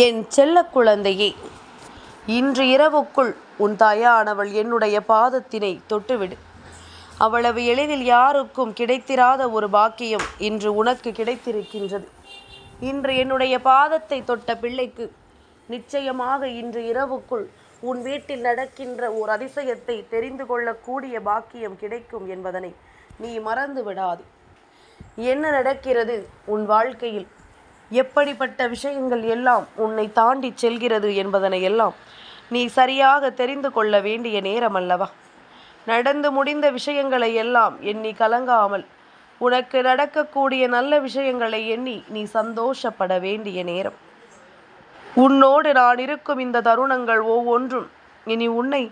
என் செல்ல குழந்தையே இன்று இரவுக்குள் உன் தாயானவள் என்னுடைய பாதத்தினை தொட்டுவிடு. அவ்வளவு எளிதில் யாருக்கும் கிடைத்திராத ஒரு பாக்கியம் இன்று உனக்கு கிடைத்திருக்கின்றது. இன்று என்னுடைய பாதத்தை தொட்ட பிள்ளைக்கு நிச்சயமாக இன்று இரவுக்குள் உன் வீட்டில் நடக்கின்ற ஓர் அதிசயத்தை தெரிந்து கொள்ளக்கூடிய பாக்கியம் கிடைக்கும் என்பதனை நீ மறந்து விடாது என்ன நடக்கிறது உன் வாழ்க்கையில்? எப்படிப்பட்ட விஷயங்கள் எல்லாம் உன்னை தாண்டி செல்கிறது என்பதனை எல்லாம் நீ சரியாக தெரிந்து கொள்ள வேண்டிய நேரம் அல்லவா? நடந்து முடிந்த விஷயங்களை எல்லாம் எண்ணி கலங்காமல் உனக்கு நடக்கக்கூடிய நல்ல விஷயங்களை எண்ணி நீ சந்தோஷப்பட வேண்டிய நேரம். உன்னோடு நான் இருக்கும் இந்த தருணங்கள் ஒவ்வொன்றும் இனி உன்னை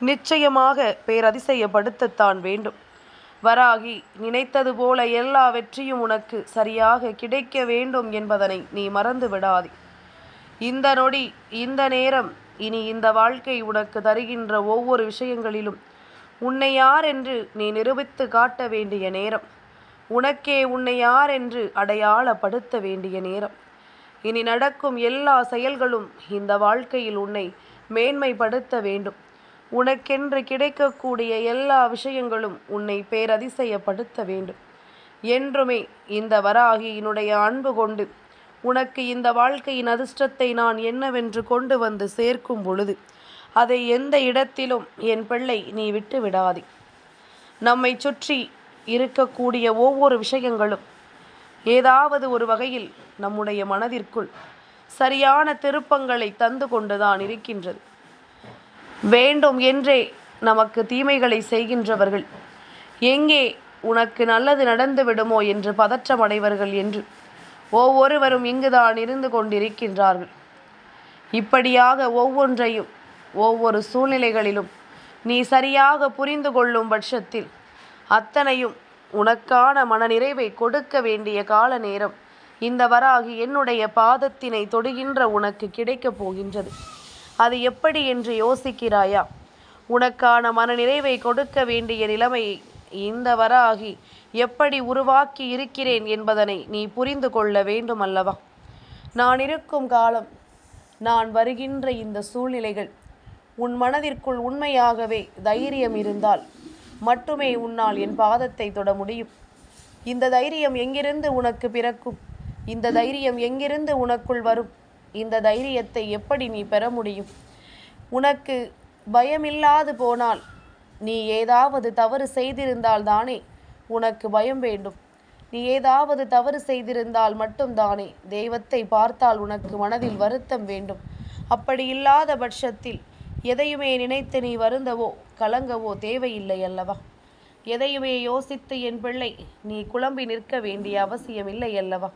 நிச்சயமாக பேரதிசயப்படுத்தத்தான் வேண்டும். வராகி நினைத்தது போல எல்லா வெற்றியும் உனக்கு சரியாக கிடைக்க வேண்டும் என்பதனை நீ மறந்து விடாதே. இந்த நொடி இந்த நேரம் இனி இந்த வாழ்க்கை உனக்கு தருகின்ற ஒவ்வொரு விஷயங்களிலும் உன்னை யார் என்று நீ நிரூபித்து காட்ட வேண்டிய நேரம் உனக்கே உன்னை யார் என்று அடையாளப்படுத்த வேண்டிய நேரம். இனி நடக்கும் எல்லா செயல்களும் இந்த வாழ்க்கையில் உன்னை மேன்மைப்படுத்த வேண்டும். உனக்கென்று கிடைக்கக்கூடிய எல்லா விஷயங்களும் உன்னை பேரதிசயப்படுத்த வேண்டும். என்றுமே இந்த வராகியினுடைய அன்பு கொண்டு உனக்கு இந்த வாழ்க்கையின் அதிர்ஷ்டத்தை நான் என்னவென்று கொண்டு வந்து சேர்க்கும் பொழுது அதை எந்த இடத்திலும் என் பிள்ளை நீ விட்டு விடாதே நம்மை சுற்றி இருக்கக்கூடிய ஒவ்வொரு விஷயங்களும் ஏதாவது ஒரு வகையில் நம்முடைய மனதிற்குள் சரியான திருப்பங்களை தந்து கொண்டுதான் இருக்கின்றது. வேண்டும் என்றே நமக்கு தீமைகளை செய்கின்றவர்கள். எங்கே உனக்கு நல்லது நடந்து விடுமோ என்று பதற்றமடைவர்கள் என்று ஒவ்வொருவரும் இங்குதான் இருந்து கொண்டிருக்கின்றார்கள். இப்படியாக ஒவ்வொன்றையும் ஒவ்வொரு சூழ்நிலைகளிலும் நீ சரியாக புரிந்து கொள்ளும் பட்சத்தில் அத்தனையும் உனக்கான மனநிறைவை கொடுக்க வேண்டிய கால நேரம் இந்த வராகி என்னுடைய பாதத்தினை தொடுகின்ற உனக்கு கிடைக்கப் போகின்றது. அது எப்படி என்று யோசிக்கிறாயா? உனக்கான மனநிறைவை கொடுக்க வேண்டிய நிலைமையை இந்த வராகி எப்படி உருவாக்கி இருக்கிறேன் என்பதனை நீ புரிந்து கொள்ள வேண்டும் அல்லவா? நான் இருக்கும் காலம் நான் வருகின்ற இந்த சூழ்நிலைகள் உன் மனதிற்குள் உண்மையாகவே தைரியம் இருந்தால் மட்டுமே உன்னால் என் பாதத்தை தொட முடியும். இந்த தைரியம் எங்கிருந்து உனக்கு பிறக்கும்? இந்த தைரியம் எங்கிருந்து உனக்குள் வரும்? இந்த தைரியத்தை எப்படி நீ பெற முடியும்? உனக்கு பயமில்லாது போனால் நீ ஏதாவது தவறு செய்திருந்தால் தானே உனக்கு பயம் வேண்டும். நீ ஏதாவது தவறு செய்திருந்தால் மட்டும்தானே தெய்வத்தை பார்த்தால் உனக்கு மனதில் வருத்தம் வேண்டும். அப்படி இல்லாத பட்சத்தில் எதையுமே நினைத்து நீ வருந்தவோ கலங்கவோ தேவையில்லை அல்லவா? எதையுமே யோசித்து என் பிள்ளை நீ குழம்பி நிற்க வேண்டிய அவசியம் இல்லை அல்லவா?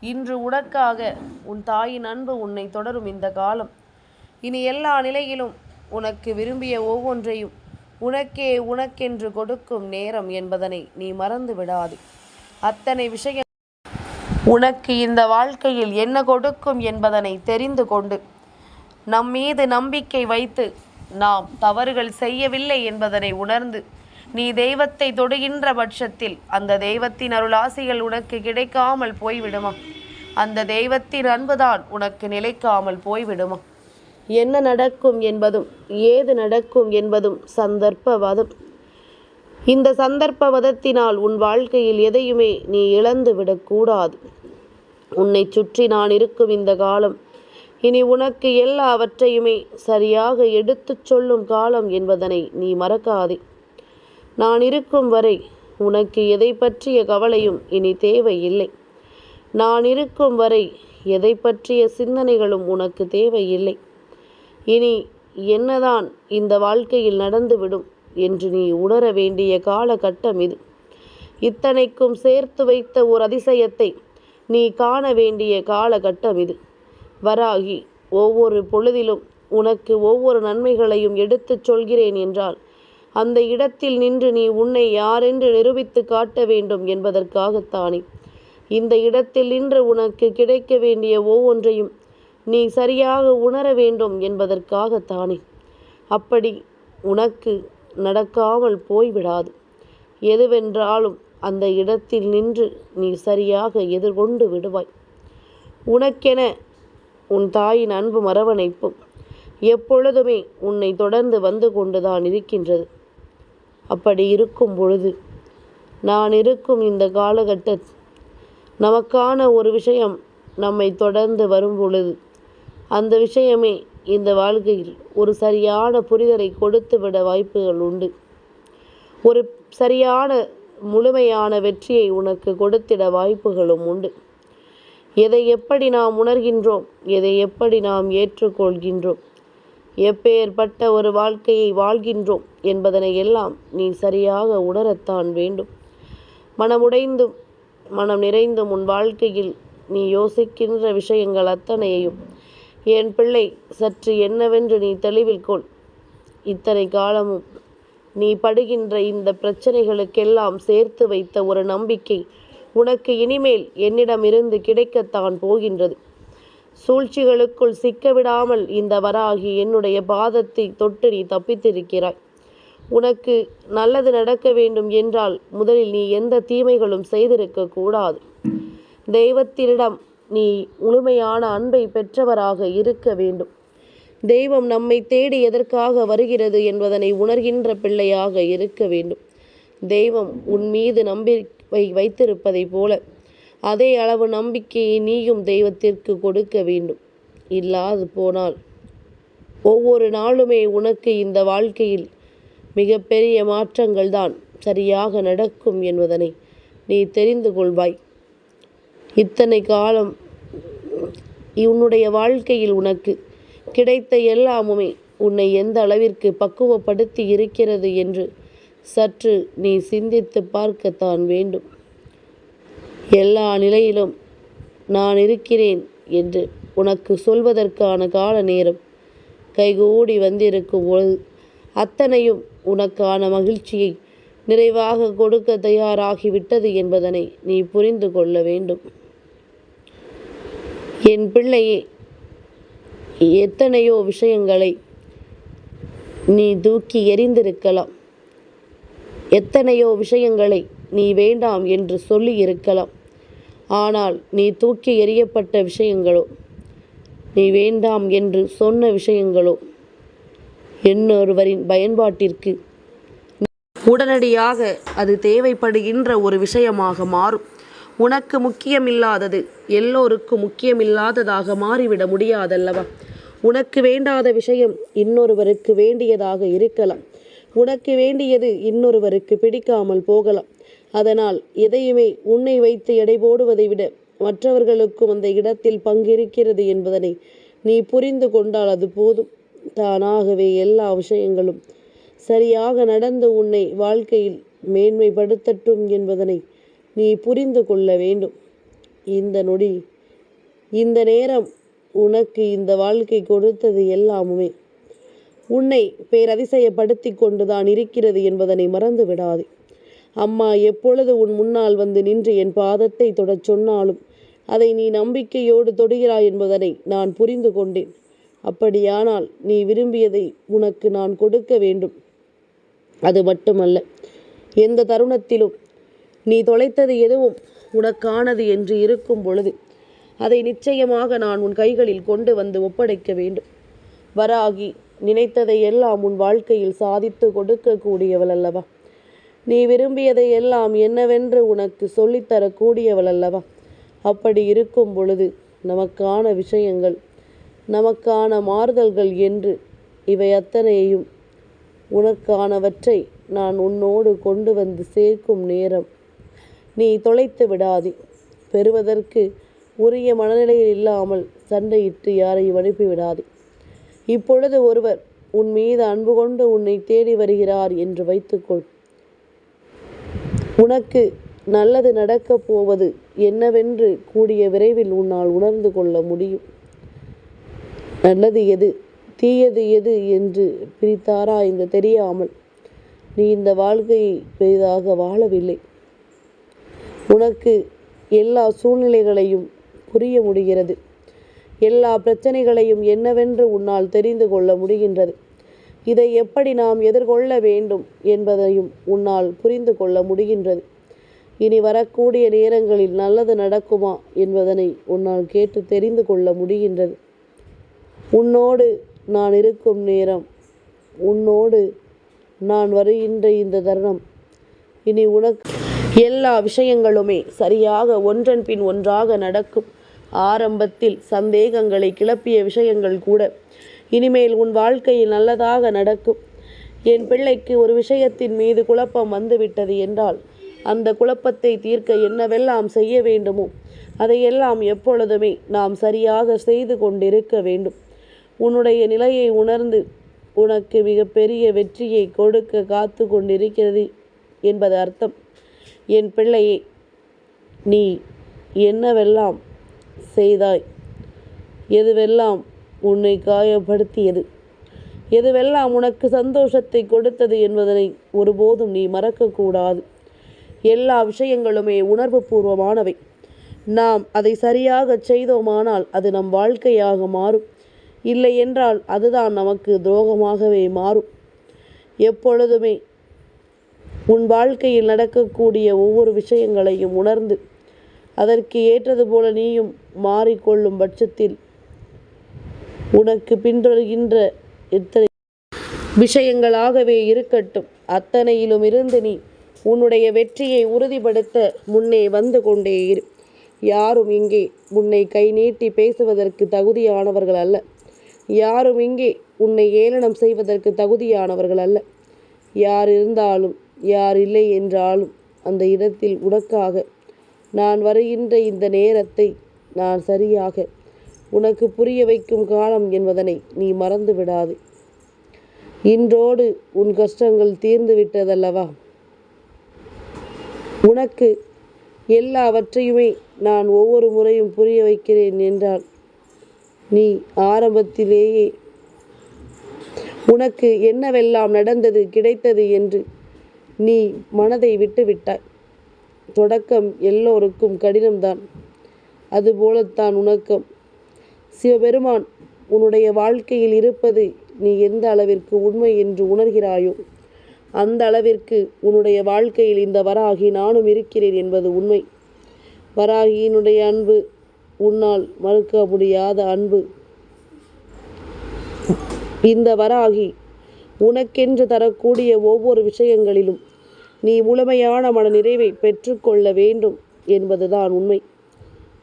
இன்று உனக்காக உன் தாயின் அன்பு உன்னை தொடரும் இந்த காலம். இனி எல்லா நிலையிலும் உனக்கு விரும்பிய ஒவ்வொன்றையும் உனக்கே உனக்கென்று கொடுக்கும் நேரம் என்பதனை நீ மறந்து விடாது. அத்தனை விஷயம் உனக்கு இந்த வாழ்க்கையில் என்ன கொடுக்கும் என்பதனை தெரிந்து கொண்டு நம் மீது நம்பிக்கை வைத்து நாம் தவறுகள் செய்யவில்லை என்பதனை உணர்ந்து நீ தெய்வத்தை தொடுகின்ற பட்சத்தில் அந்த தெய்வத்தின் அருளாசிகள் உனக்கு கிடைக்காமல் போய்விடுமா? அந்த தெய்வத்தின் அன்புதான் உனக்கு நிலைக்காமல் போய்விடுமா? என்ன நடக்கும் என்பதும் ஏது நடக்கும் என்பதும் சந்தர்ப்பவாதம். இந்த சந்தர்ப்பவதத்தினால் உன் வாழ்க்கையில் எதையுமே நீ இழந்து விடக்கூடாது உன்னை சுற்றி நான் இருக்கும் இந்த காலம் இனி உனக்கு எல்லாவற்றையுமே சரியாக எடுத்துச் சொல்லும் காலம் என்பதனை நீ மறக்காதே. நான் இருக்கும் வரை உனக்கு எதை பற்றிய கவலையும் இனி தேவையில்லை. நான் இருக்கும் வரை எதை பற்றிய சிந்தனைகளும் உனக்கு தேவையில்லை. இனி என்னதான் இந்த வாழ்க்கையில் நடந்துவிடும் என்று நீ உணர வேண்டிய காலகட்டம் இது. இத்தனைக்கும் சேர்த்து வைத்த ஒரு அதிசயத்தை நீ காண வேண்டிய காலகட்டம் இது. வராகி ஒவ்வொரு பொழுதிலும் உனக்கு ஒவ்வொரு நன்மைகளையும் எடுத்துச் சொல்கிறேன் என்றால் அந்த இடத்தில் நின்று நீ உன்னை யாரென்று நிரூபித்து காட்ட வேண்டும் என்பதற்காகத்தானே. இந்த இடத்தில் நின்று உனக்கு கிடைக்க வேண்டிய ஒவ்வொன்றையும் நீ சரியாக உணர வேண்டும் என்பதற்காகத்தானே. அப்படி உனக்கு நடக்காமல் போய்விடாது. எதுவென்றாலும் அந்த இடத்தில் நின்று நீ சரியாக எதிர்கொண்டு விடுவாய். உனக்கென உன் தாயின் அன்பு மரவணைப்பும் எப்பொழுதுமே உன்னை தொடர்ந்து வந்து கொண்டுதான் இருக்கின்றது. அப்படி இருக்கும் பொழுது நான் இருக்கும் இந்த காலகட்ட நமக்கான ஒரு விஷயம் நம்மை தொடர்ந்து வரும் பொழுது அந்த விஷயமே இந்த வாழ்க்கையில் ஒரு சரியான புரிதலை கொடுத்துவிட வாய்ப்புகள் உண்டு. ஒரு சரியான முழுமையான வெற்றியை உனக்கு கொடுத்திட வாய்ப்புகளும் உண்டு. எதை எப்படி நாம் உணர்கின்றோம் எதை எப்படி நாம் ஏற்றுக்கொள்கின்றோம் எப்பேற்பட்ட ஒரு வாழ்க்கையை வாழ்கின்றோம் என்பதனை எல்லாம் நீ சரியாக உணரத்தான் வேண்டும். மனமுடைந்தும் மனம் நிறைந்தும் உன் வாழ்க்கையில் நீ யோசிக்கின்ற விஷயங்கள் அத்தனையையும் என் பிள்ளை சற்று என்னவென்று நீ தெளிவில் கொள். இத்தனை காலமும் நீ படுகின்ற இந்த பிரச்சனைகளுக்கெல்லாம் சேர்த்து வைத்த ஒரு நம்பிக்கை உனக்கு இனிமேல் என்னிடமிருந்து கிடைக்கத்தான் போகின்றது. சூழ்ச்சிகளுக்குள் சிக்கவிடாமல் இந்த வராகி என்னுடைய பாதத்தை தொட்டு நீ தப்பித்திருக்கிறாய். உனக்கு நல்லது நடக்க வேண்டும் என்றால் முதலில் நீ எந்த தீமைகளும் செய்திருக்க கூடாது. தெய்வத்தினிடம் நீ முழுமையான அன்பை பெற்றவராக இருக்க வேண்டும். தெய்வம் நம்மை தேடி எதற்காக வருகிறது என்பதனை உணர்கின்ற பிள்ளையாக இருக்க வேண்டும். தெய்வம் உன் மீது நம்பிக்கை வைத்திருப்பதைப் போல அதே அளவு நம்பிக்கையை நீயும் தெய்வத்திற்கு கொடுக்க வேண்டும். இல்லாது போனால் ஒவ்வொரு நாளுமே உனக்கு இந்த வாழ்க்கையில் மிகப்பெரிய மாற்றங்கள் தான் சரியாக நடக்கும் என்பதனை நீ தெரிந்து கொள்வாய். இத்தனை காலம் உன்னுடைய வாழ்க்கையில் உனக்கு கிடைத்த எல்லாமுமே உன்னை எந்த அளவிற்கு பக்குவப்படுத்தி இருக்கிறது என்று சற்று நீ சிந்தித்து பார்க்கத்தான் வேண்டும். எல்லா நிலையிலும் நான் இருக்கிறேன் என்று உனக்கு சொல்வதற்கான கால நேரம் கைகூடி வந்திருக்கும் பொழுது அத்தனையும் உனக்கான மகிழ்ச்சியை நிறைவாக கொடுக்க தயாராகிவிட்டது என்பதனை நீ புரிந்து கொள்ள வேண்டும். என் பிள்ளையே எத்தனையோ விஷயங்களை நீ தூக்கி எறிந்திருக்கலாம். எத்தனையோ விஷயங்களை நீ வேண்டாம் என்று சொல்லி இருக்கலாம். ஆனால் நீ தூக்கி எறியப்பட்ட விஷயங்களோ நீ வேண்டாம் என்று சொன்ன விஷயங்களோ இன்னொருவரின் பயன்பாட்டிற்கு உடனடியாக அது தேவைப்படுகின்ற ஒரு விஷயமாக மாறும். உனக்கு முக்கியமில்லாதது எல்லோருக்கும் முக்கியமில்லாததாக மாறிவிட முடியாதல்லவா? உனக்கு வேண்டாத விஷயம் இன்னொருவருக்கு வேண்டியதாக இருக்கலாம். உனக்கு வேண்டியது இன்னொருவருக்கு பிடிக்காமல் போகலாம். அதனால் எதையுமே உன்னை வைத்து எடை போடுவதை விட மற்றவர்களுக்கும் அந்த இடத்தில் பங்கிருக்கிறது என்பதனை நீ புரிந்து கொண்டால் அது போதும். தானாகவே எல்லா விஷயங்களும் சரியாக நடந்து உன்னை வாழ்க்கையில் மேன்மைப்படுத்தட்டும் என்பதனை நீ புரிந்து கொள்ள வேண்டும். இந்த நொடி இந்த நேரம் உனக்கு இந்த வாழ்க்கை கொடுத்தது எல்லாமுமே உன்னை பேரதிசயப்படுத்தி கொண்டுதான் இருக்கிறது என்பதனை மறந்து விடாதே அம்மா எப்பொழுது உன் முன்னால் வந்து நின்று என் பாதத்தை தொடச் சொன்னாலும் அதை நீ நம்பிக்கையோடு தொடுகிறாய் என்பதனை நான் புரிந்து கொண்டேன். அப்படியானால் நீ விரும்பியதை உனக்கு நான் கொடுக்க வேண்டும். அது மட்டுமல்ல எந்த தருணத்திலும் நீ தொலைத்தது எதுவும் உனக்கானது என்று இருக்கும் பொழுது அதை நிச்சயமாக நான் உன் கைகளில் கொண்டு வந்து ஒப்படைக்க வேண்டும். வராகி நினைத்ததை எல்லாம் உன் வாழ்க்கையில் சாதித்து கொடுக்கக்கூடியவள் அல்லவா? நீ விரும்பியதை எல்லாம் என்னவென்று உனக்கு சொல்லித்தரக்கூடியவள் அல்லவா? அப்படி இருக்கும் பொழுது நமக்கான விஷயங்கள் நமக்கான மாறுதல்கள் என்று இவை அத்தனையையும் உனக்கானவற்றை நான் உன்னோடு கொண்டு வந்து சேர்க்கும் நேரம். நீ தொலைத்து விடாதே. பெறுவதற்கு உரிய மனநிலையில் இல்லாமல் சண்டையிட்டு யாரையும் அனுப்பிவிடாதே இப்பொழுது ஒருவர் உன் மீது அன்பு கொண்டு உன்னை தேடி வருகிறார் என்று வைத்துக்கொள். உனக்கு நல்லது நடக்கப் போவது என்னவென்று கூடிய விரைவில் உன்னால் உணர்ந்து கொள்ள முடியும். நல்லது எது? தீயது எது என்று பிரித்தாரா இந்த தெரியாமல் நீ இந்த வாழ்க்கையை பெரிதாக வாழவில்லை. உனக்கு எல்லா சூழ்நிலைகளையும் புரிய முடிகிறது. எல்லா பிரச்சனைகளையும் என்னவென்று உன்னால் தெரிந்து கொள்ள முடிகின்றது. இதை எப்படி நாம் எதிர்கொள்ள வேண்டும் என்பதையும் உன்னால் புரிந்து கொள்ள முடிகின்றது. இனி வரக்கூடிய நேரங்களில் நல்லது நடக்குமா என்பதனை உன்னால் கேட்டு தெரிந்து கொள்ள முடிகின்றது. உன்னோடு நான் இருக்கும் நேரம் உன்னோடு நான் வருகின்ற இந்த தருணம். இனி உனக்கு எல்லா விஷயங்களுமே சரியாக ஒன்றன் பின் ஒன்றாக நடக்கும். ஆரம்பத்தில் சந்தேகங்களை கிளப்பிய விஷயங்கள் கூட இனிமேல் உன் வாழ்க்கையில் நல்லதாக நடக்கும். என் பிள்ளைக்கு ஒரு விஷயத்தின் மீது குழப்பம் வந்துவிட்டது என்றால் அந்த குழப்பத்தை தீர்க்க என்னவெல்லாம் செய்ய வேண்டுமோ அதையெல்லாம் எப்பொழுதுமே நாம் சரியாக செய்து கொண்டிருக்க வேண்டும். உன்னுடைய நிலையை உணர்ந்து உனக்கு மிகப்பெரிய வெற்றியை கொடுக்க காத்து கொண்டிருக்கிறது என்பது அர்த்தம். என் பிள்ளையே நீ என்னவெல்லாம் செய்தாய் எதுவெல்லாம் உன்னை காயப்படுத்தியது. எதுவெல்லாம் உனக்கு சந்தோஷத்தை கொடுத்தது என்பதனை ஒருபோதும் நீ மறக்கக்கூடாது. எல்லா விஷயங்களுமே உணர்வு பூர்வமானவை நாம் அதை சரியாக செய்தோமானால் அது நம் வாழ்க்கையாக மாறும். இல்லை என்றால் அதுதான் நமக்கு துரோகமாகவே மாறும். எப்பொழுதுமே உன் வாழ்க்கையில் நடக்கக்கூடிய ஒவ்வொரு விஷயங்களையும் உணர்ந்து அதற்கு ஏற்றது போல நீயும் மாறிக்கொள்ளும் பட்சத்தில் உனக்கு பின்தொடர்கின்ற இத்தனை விஷயங்களாகவே இருக்கட்டும். அத்தனையிலும் இருந்து நீ உன்னுடைய வெற்றியை உறுதிப்படுத்த முன்னே வந்து கொண்டே இரு. யாரும் இங்கே உன்னை கை நீட்டி பேசுவதற்கு தகுதியானவர்கள் அல்ல. யாரும் இங்கே உன்னை ஏளனம் செய்வதற்கு தகுதியானவர்கள் அல்ல. யார் இருந்தாலும் யார் இல்லை என்றாலும் அந்த இடத்தில் உனக்காக நான் வருகின்ற இந்த நேரத்தை நான் சரியாக உனக்கு புரிய வைக்கும் காலம் என்பதனை நீ மறந்து விடாது இன்றோடு உன் கஷ்டங்கள் தீர்ந்து விட்டதல்லவா? உனக்கு எல்லாவற்றையுமே நான் ஒவ்வொரு முறையும் புரிய வைக்கிறேன் என்றால் நீ ஆரம்பத்திலேயே உனக்கு என்னவெல்லாம் நடந்தது கிடைத்தது என்று நீ மனதை விட்டுவிட்டாய். தொடக்கம் எல்லோருக்கும் கடினம்தான். அதுபோலத்தான் உனக்கம். சிவபெருமான் உன்னுடைய வாழ்க்கையில் இருப்பது நீ எந்த அளவிற்கு உண்மை என்று உணர்கிறாயோ அந்த அளவிற்கு உன்னுடைய வாழ்க்கையில் இந்த வராகி நானும் இருக்கிறேன் என்பது உண்மை. வராகியினுடைய அன்பு உன்னால் மறுக்க முடியாத அன்பு. இந்த வராகி உனக்கென்று தரக்கூடிய ஒவ்வொரு விஷயங்களிலும் நீ முழுமையான மன நிறைவை பெற்றுக்கொள்ள வேண்டும் என்பதுதான் உண்மை.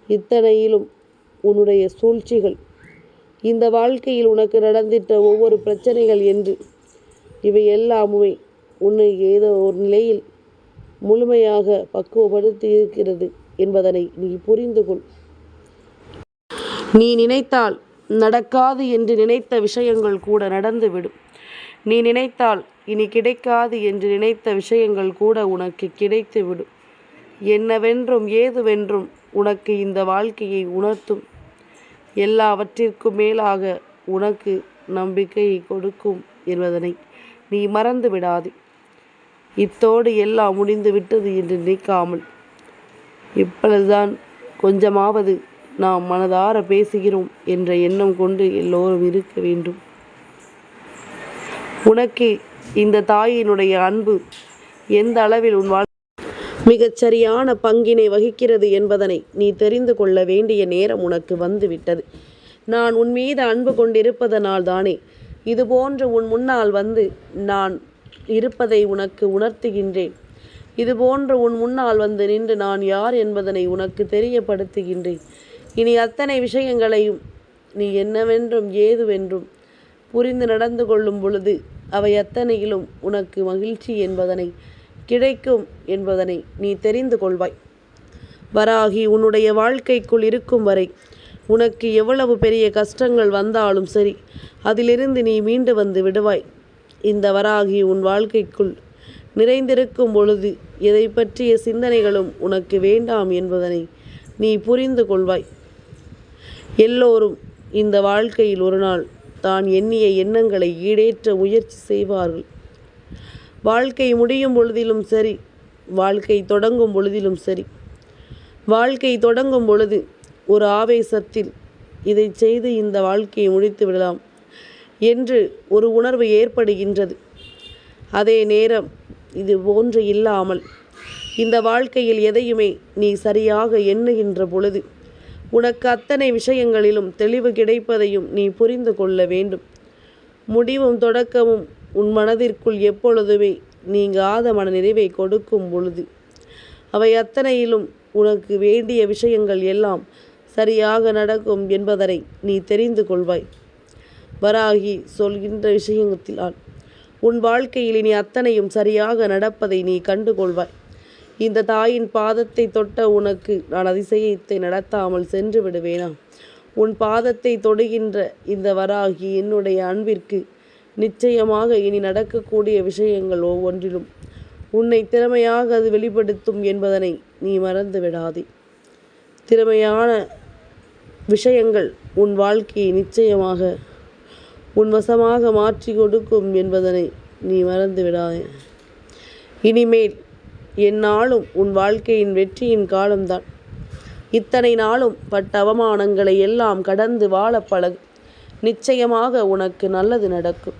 இத்தனையிலும் உன்னுடைய சூழ்ச்சிகள். இந்த வாழ்க்கையில் உனக்கு நடந்திட்ட ஒவ்வொரு பிரச்சனைகள் என்று. இவை எல்லாமுமே உன்னை ஏதோ ஒரு நிலையில் முழுமையாக பக்குவப்படுத்தி இருக்கிறது என்பதனை நீ புரிந்து கொள். நீ நினைத்தால் நடக்காது என்று நினைத்த விஷயங்கள் கூட நடந்துவிடும். நீ நினைத்தால் இனி கிடைக்காது என்று நினைத்த விஷயங்கள் கூட உனக்கு கிடைத்துவிடும். என்னவென்றும் ஏதுவென்றும் உனக்கு இந்த வாழ்க்கையை உணர்த்தும். எல்லாவற்றிற்கும் மேலாக உனக்கு நம்பிக்கையை கொடுக்கும் என்பதனை நீ மறந்து விடாதே. இத்தோடு எல்லாம் முடிந்து விட்டது என்று நினைக்காமல் இப்பொழுதுதான் கொஞ்சமாவது நாம் மனதார பேசுகிறோம் என்ற எண்ணம் கொண்டு எல்லோரும் இருக்க வேண்டும். உனக்கு இந்த தாயினுடைய அன்பு எந்த அளவில் உன் வாழ் மிகச்சரியான பங்கினை வகிக்கிறது என்பதனை நீ தெரிந்து கொள்ள வேண்டிய நேரம் உனக்கு வந்துவிட்டது. நான் உன் மீது அன்பு கொண்டிருப்பதனால் தானே. இது போன்று உன் முன்னால் வந்து நான் இருப்பதை உனக்கு உணர்த்துகின்றேன். இது போன்று உன் முன்னால் வந்து நின்று நான் யார் என்பதனை உனக்கு தெரியப்படுத்துகின்றேன். இனி அத்தனை விஷயங்களையும் நீ என்னவென்றும் ஏதுவென்றும் புரிந்து நடந்து கொள்ளும் பொழுது அவை அத்தனையிலும் உனக்கு மகிழ்ச்சி என்பதனை கிடைக்கும் என்பதனை நீ தெரிந்து கொள்வாய். வராகி உன்னுடைய வாழ்க்கைக்குள் இருக்கும் வரை உனக்கு எவ்வளவு பெரிய கஷ்டங்கள் வந்தாலும் சரி அதிலிருந்து நீ மீண்டு வந்து விடுவாய். இந்த வராகி உன் வாழ்க்கைக்குள் நிறைந்திருக்கும் பொழுது எதை பற்றிய சிந்தனைகளும் உனக்கு வேண்டாம் என்பதனை நீ புரிந்து கொள்வாய். எல்லோரும் இந்த வாழ்க்கையில் ஒரு நாள் தான் எண்ணிய எண்ணங்களை ஈடேற்ற முயற்சி செய்வார்கள். வாழ்க்கை முடியும் பொழுதிலும் சரி வாழ்க்கை தொடங்கும் பொழுதிலும் சரி. வாழ்க்கை தொடங்கும் பொழுது ஒரு ஆவேசத்தில் இதை செய்து இந்த வாழ்க்கையை முடித்து விடலாம் என்று ஒரு உணர்வு ஏற்படுகின்றது. அதே நேரம் இது போன்று இல்லாமல் இந்த வாழ்க்கையில் எதையுமே நீ சரியாக எண்ணுகின்ற பொழுது உனக்கு அத்தனை விஷயங்களிலும் தெளிவு கிடைப்பதையும் நீ புரிந்து கொள்ள வேண்டும். முடிவும் தொடக்கமும் உன் மனதிற்குள் எப்பொழுதுமே நீங்காத மனநிறைவை கொடுக்கும் பொழுது அவை அத்தனையிலும் உனக்கு வேண்டிய விஷயங்கள் எல்லாம் சரியாக நடக்கும் என்பதனை நீ தெரிந்து கொள்வாய். வராகி சொல்கின்ற விஷயத்தினால் உன் வாழ்க்கையில் இனி அத்தனையும் சரியாக நடப்பதை நீ கண்டுகொள்வாய் இந்த தாயின் பாதத்தை தொட்ட உனக்கு நான் அதிசயத்தை நடத்தாமல் சென்று விடுவேனா? உன் பாதத்தை தொடுகின்ற இந்த வராகி என்னுடைய அன்பிற்கு நிச்சயமாக இனி நடக்கக்கூடிய விஷயங்கள் ஒவ்வொன்றிலும். உன்னை திறமையாக அது வெளிப்படுத்தும் என்பதனை நீ மறந்து விடாதே. திறமையான விஷயங்கள் உன் வாழ்க்கையை நிச்சயமாக உன் வசமாக மாற்றி கொடுக்கும் என்பதனை நீ மறந்து விடாதே. இனிமேல் எந்நாளும் உன் வாழ்க்கையின் வெற்றியின் காலம்தான். இத்தனை நாளும் பட்ட அவமானங்களை எல்லாம் கடந்து வாழ பழகு நிச்சயமாக உனக்கு நல்லது நடக்கும்.